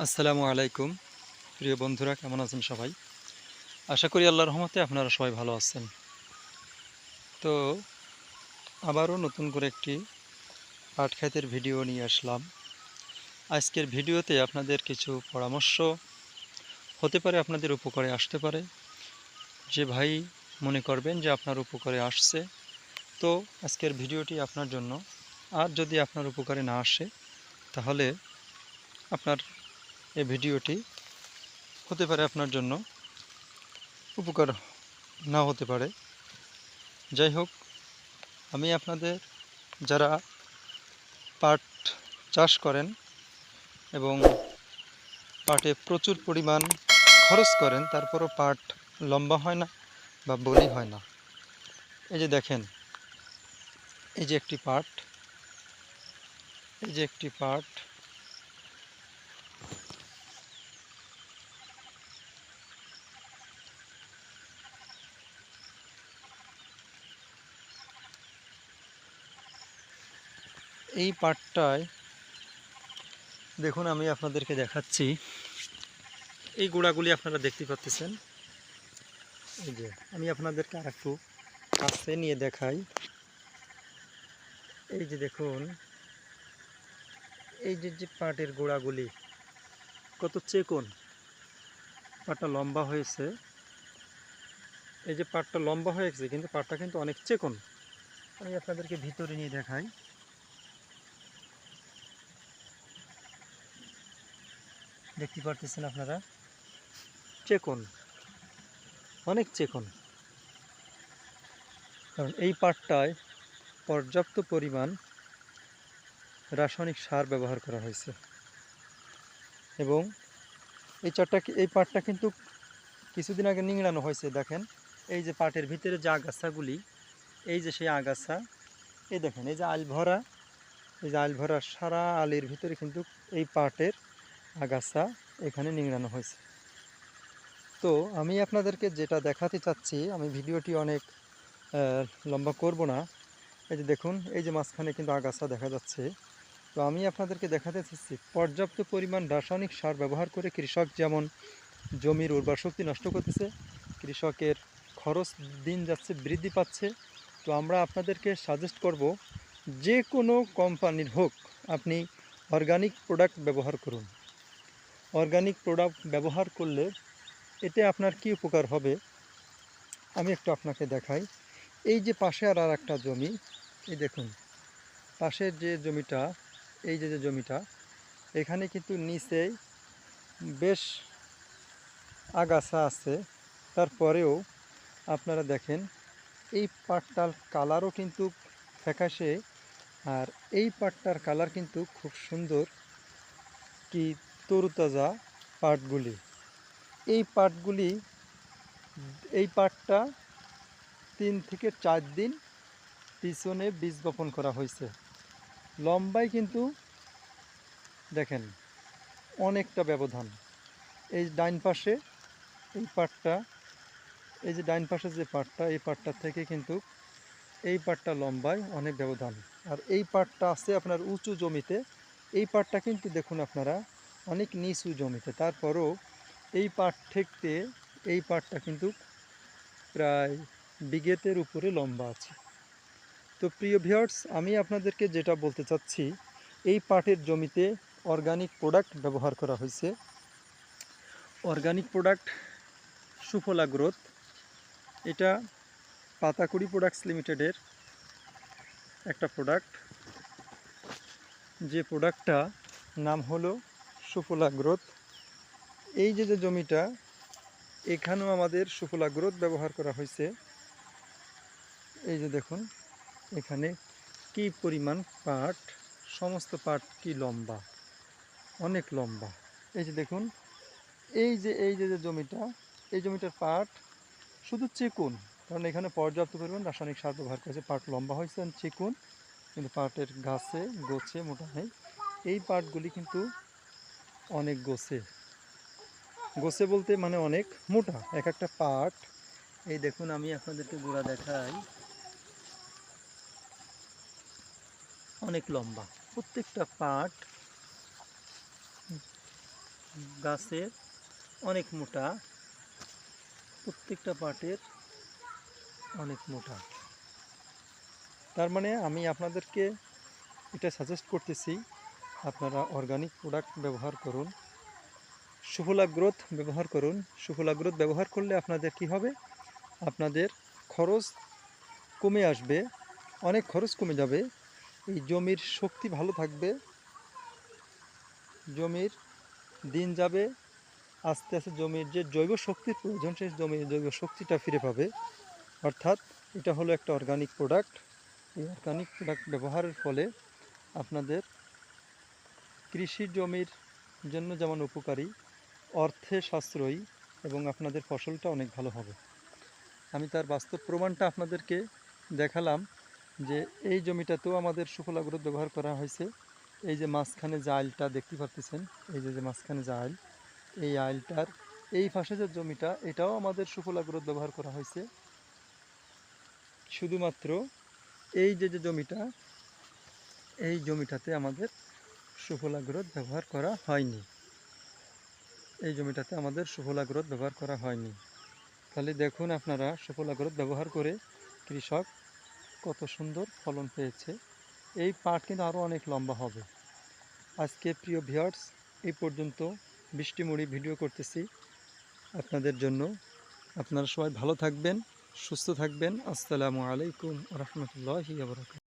আসসালামু আলাইকুম। প্রিয় বন্ধুরা, কেমন আছেন সবাই? আশা করি আল্লাহর রহমতে আপনারা সবাই ভালো আছেন। তো আবারও নতুন করে একটি পাট খাতের ভিডিও নিয়ে আসলাম। আজকের ভিডিওতে আপনাদের কিছু পরামর্শ হতে পারে, আপনাদের উপকারে আসতে পারে। যে ভাই মনে করবেন যে আপনার উপকারে আসছে, তো আজকের ভিডিওটি আপনার জন্য। আর যদি আপনার উপকারে না আসে, তাহলে আপনার এই ভিডিওটি হতে পারে আপনার জন্য উপকার না হতে পারে। যাই হোক, আমি আপনাদের যারা পাট চাষ করেন এবং পাটে প্রচুর পরিমাণ খরচ করেন, তারপরও পাট লম্বা হয় না বা বলি হয় না। এই যে দেখেন, এই যে একটি পাট, এই যে একটি পাট এই পাটটায় দেখুন, আমি আপনাদেরকে দেখাচ্ছি। এই গোড়াগুলি আপনারা দেখতে পাচ্ছেন। এই যে, আমি আপনাদেরকে আর একটু কাছে নিয়ে দেখাই। এই যে দেখুন, এই যে যে পাটের গোড়াগুলি, কত চেকন। পাটটা লম্বা হয়েছে। এই যে পাটটা লম্বা হয়েছে, কিন্তু পাটটা কিন্তু অনেক চেকন। আমি আপনাদেরকে ভিতরে নিয়ে দেখাই। দেখতে পারতেছেন আপনারা? চেকন। অনেক চেকন। কারণ এই পাটটায় পর্যাপ্ত পরিমাণ রাসায়নিক সার ব্যবহার করা হয়েছে। এবং এই চারটা এই পাটটা কিন্তু কিছুদিন আগে নিংড়ানো হয়েছে দেখেন। এই যে পাটের ভিতরে যে আগাছাগুলি এই যে সেই আগাছা এই দেখেন এই যে আল ভরা এই যে আল ভরা সারা আলির ভিতরে কিন্তু এই পাটের আগাছা এখানে নিংড়ানো হয়েছে। তো আমি আপনাদেরকে যেটা দেখাতে চাচ্ছি, আমি ভিডিওটি অনেক লম্বা করব না। এই যে দেখুন, এই যে মাঝখানে কিন্তু আগাছা দেখা যাচ্ছে। তো আমি আপনাদেরকে দেখাতে চাচ্ছি, পর্যাপ্ত পরিমাণ রাসায়নিক সার ব্যবহার করে কৃষক যেমন জমির উর্বর শক্তি নষ্ট করতেছে, কৃষকের খরচ দিন যাচ্ছে, বৃদ্ধি পাচ্ছে। তো আমরা আপনাদেরকে সাজেস্ট করব, যে কোনো কোম্পানির হোক, আপনি অর্গানিক প্রোডাক্ট ব্যবহার করুন। অর্গানিক প্রোডাক্ট ব্যবহার করলে এতে আপনার কি উপকার হবে? আমি একটু আপনাকে দেখাই। এই যে পাশে আর একটা জমি, এই দেখুন। পাশের যে জমিটা, এই যে যে জমিটা, এখানে কিন্তু নিচেই বেশ আগাছা আছে। তারপরেও আপনারা দেখেন, এই পাটটার কালারও কিন্তু ফ্যাকাশে, আর এই পাটটার কালার কিন্তু খুব সুন্দর। কি তরুতাজা পাটগুলি এই পাটগুলি এই পাটটা তিন থেকে চার দিন পিছনে বীজ বপন করা হয়েছে। লম্বায় কিন্তু দেখেন অনেকটা ব্যবধান। এই ডাইন পাশে এই পাটটা এই যে ডাইন পাশে যে পাটটা এই পাটটা থেকে কিন্তু এই পাটটা লম্বায় অনেক ব্যবধান। আর এই পাটটা আছে আপনার উঁচু জমিতে। এই পাটটা কিন্তু দেখুন আপনারা অনেক নিচু জমিতে। তারপরও এই পাট ঠেকতে এই পাটটা কিন্তু প্রায় বিঘেতের উপরে লম্বা আছে। তো প্রিয় ভিউয়ার্স, আমি আপনাদেরকে যেটা বলতে চাচ্ছি, এই পাটের জমিতে অর্গানিক প্রোডাক্ট ব্যবহার করা হয়েছে। অর্গানিক প্রোডাক্ট সুফলা গ্রোথ এটা পাতাকুড়ি প্রোডাক্টস লিমিটেডের একটা প্রোডাক্ট যে প্রোডাক্টটা নাম হলো সুফলা গ্রোথ। এই যে যে জমিটা, এখানেও আমাদের সুফলা গ্রোথ ব্যবহার করা হয়েছে। এই যে দেখুন, এখানে কি পরিমাণ পাট, সমস্ত পাট কি লম্বা? অনেক লম্বা। এই যে দেখুন, এই যে এই যে জমিটা, এই জমিটার পাট শুধু চিকুন, কারণ এখানে পর্যাপ্ত পরিমাণ রাসায়নিক সার ব্যবহার করেছে পাট লম্বা হয়েছে, চিকুন, কিন্তু পাটের গাছে, গোছে মোটা নেই এই পাটগুলি কিন্তু অনেক গোছে। গোছে বলতে মানে অনেক মোটা, এক একটা পাট এই দেখুন, আমি আপনাদেরকে গোড়া দেখাই। অনেক লম্বা। প্রত্যেকটা পাট গাছের অনেক মোটা। প্রত্যেকটা পাটের অনেক মোটা। তার মানে আমি আপনাদেরকে এটা সাজেস্ট করতেছি আপনারা অর্গানিক প্রোডাক্ট ব্যবহার করুন। সুফলা গ্রোথ ব্যবহার করুন। সুফলা গ্রোথ ব্যবহার করলে আপনাদের কি হবে? আপনাদের খরচ কমে আসবে। অনেক খরচ কমে যাবে। এই জমির শক্তি ভালো থাকবে। জমির দিন যাবে। আস্তে আস্তে জমির যে জৈব শক্তির প্রয়োজন, সেই জমির জৈব শক্তিটা ফিরে পাবে। অর্থাৎ এটা হলো একটা অর্গানিক প্রোডাক্ট এই অর্গানিক প্রোডাক্ট ব্যবহারের ফলে আপনাদের কৃষি জমির জন্য যেমন উপকারী, অর্থে সাশ্রয়ী এবং আপনাদের ফসলটা অনেক ভালো হবে। আমি তার বাস্তব প্রমাণটা আপনাদেরকে দেখালাম যে এই জমিটাতেও আমাদের সুফলা গ্রোথ ব্যবহার করা হয়েছে। এই যে মাঝখানে যে আইলটা দেখতে পারতেছেন, এই যে যে মাঝখানে যে আইল, এই আইলটার এই পাশে যে জমিটা, এটাও আমাদের সুফলা গ্রোথ ব্যবহার করা হয়েছে। শুধুমাত্র এই যে যে জমিটা, এই জমিটাতে আমাদের সুফলা গ্রোথ ব্যবহার করা হয়নি। এই জমিটাতে আমাদের সুফলা গ্রোথ ব্যবহার করা হয়নি। তাহলে দেখুন আপনারা সুফলা গ্রোথ ব্যবহার করে কৃষক কত সুন্দর ফলন পেয়েছে। এই পাট কিন্তু আরও অনেক লম্বা হবে। আজকে প্রিয় ভিউয়ার্স, এই পর্যন্ত বৃষ্টিমুড়ি ভিডিও করতেছি আপনাদের জন্য। আপনারা সবাই ভালো থাকবেন, সুস্থ থাকবেন। আসসালামু আলাইকুম রহমতুল্লাহি